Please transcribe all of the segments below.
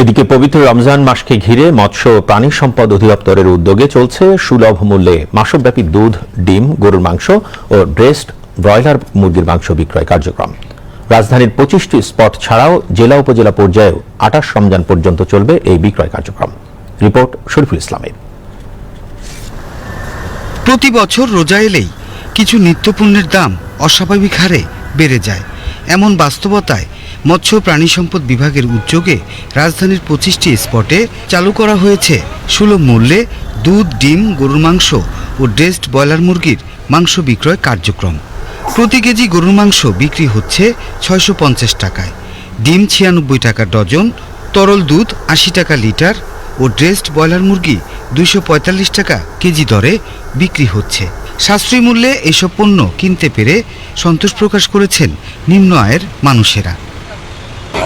এদিকে পবিত্র রমজান মাসকে ঘিরে মৎস্য ও প্রাণী সম্পদ অধিদপ্তরের উদ্যোগে চলছে সুলভ মূল্যে মাসব্যাপী দুধ, ডিম, গরুর মাংস ও ব্রেস্ট ব্রয়লার মুরগির মাংস বিক্রয় কার্যক্রম। রাজধানীর পঁচিশটি স্পট ছাড়াও জেলা উপজেলা পর্যায়েও আটাশ রমজান পর্যন্ত চলবে এই বিক্রয় কার্যক্রম। রিপোর্ট শরীফুল ইসলামের। প্রতি বছর রোজা এলেই কিছু নিত্যপণ্যের দাম অস্বাভাবিক হারে বেড়ে যায়। এমন বাস্তবতায় মৎস্য প্রাণী সম্পদ বিভাগের উদ্যোগে রাজধানীর পঁচিশটি স্পটে চালু করা হয়েছে সুলভ মূল্যে দুধ, ডিম, গরুর মাংস ও ড্রেসড ব্রয়লার মুরগির মাংস বিক্রয় কার্যক্রম। প্রতি কেজি গরুর মাংস বিক্রি হচ্ছে ছয়শো পঞ্চাশ টাকায়। ডিম ছিয়ানব্বই টাকা ডজন, তরল দুধ আশি টাকা লিটার ও ড্রেসড ব্রয়লার মুরগি দুইশো পঁয়তাল্লিশ টাকা কেজি দরে বিক্রি হচ্ছে। সাশ্রয়ী মূল্যে এসব পণ্য কিনতে পেরে সন্তোষ প্রকাশ করেছেন নিম্ন আয়ের মানুষেরা।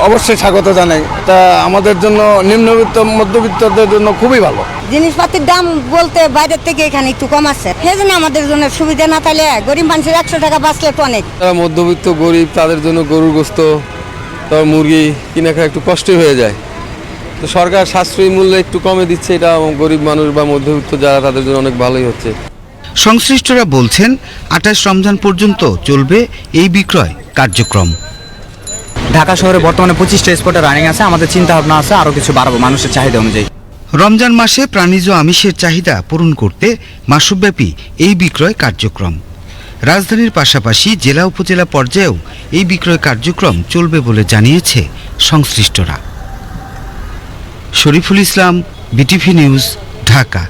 অবশ্যই স্বাগত জানাই। তা আমাদের জন্য নিম্নবিত্ত মধ্যবিত্তদের জন্য খুবই ভালো। জিনিসপাতির দাম বলতে বাইরের থেকে এখানে একটু কম আছে। সেই জন্য আমাদের জন্য সুবিধা না তাহলে গরিব মানুষের একশো টাকা বাঁচলে তো অনেক। যারা মধ্যবিত্ত গরিব তাদের জন্য গরুর গোস্ত তারপর মুরগি কিনে খাওয়া একটু কষ্টই হয়ে যায়। তো সরকার সাশ্রয়ী মূল্যে একটু কমে দিচ্ছে এটা গরিব মানুষ বা মধ্যবিত্ত যারা তাদের জন্য অনেক ভালোই হচ্ছে। সংশ্লিষ্টরা বলছেন আঠাশ রমজান পর্যন্ত চলবে এই বিক্রয় কার্যক্রম। ঢাকা শহরে বর্তমানে পঁচিশটা স্পটে রানিং আছে, আমাদের চিন্তা ভাবনা আছে আরও কিছু বাড়াবো মানুষের চাহিদা অনুযায়ী। রমজান মাসে প্রাণীজ আমিষের চাহিদা পূরণ করতে মাসব্যাপী এই বিক্রয় কার্যক্রম। রাজধানীর পাশাপাশি জেলা উপজেলা পর্যায়েও এই বিক্রয় কার্যক্রম চলবে বলে জানিয়েছে সংশ্লিষ্টরা। Shariful Islam, BTV news, Dhaka.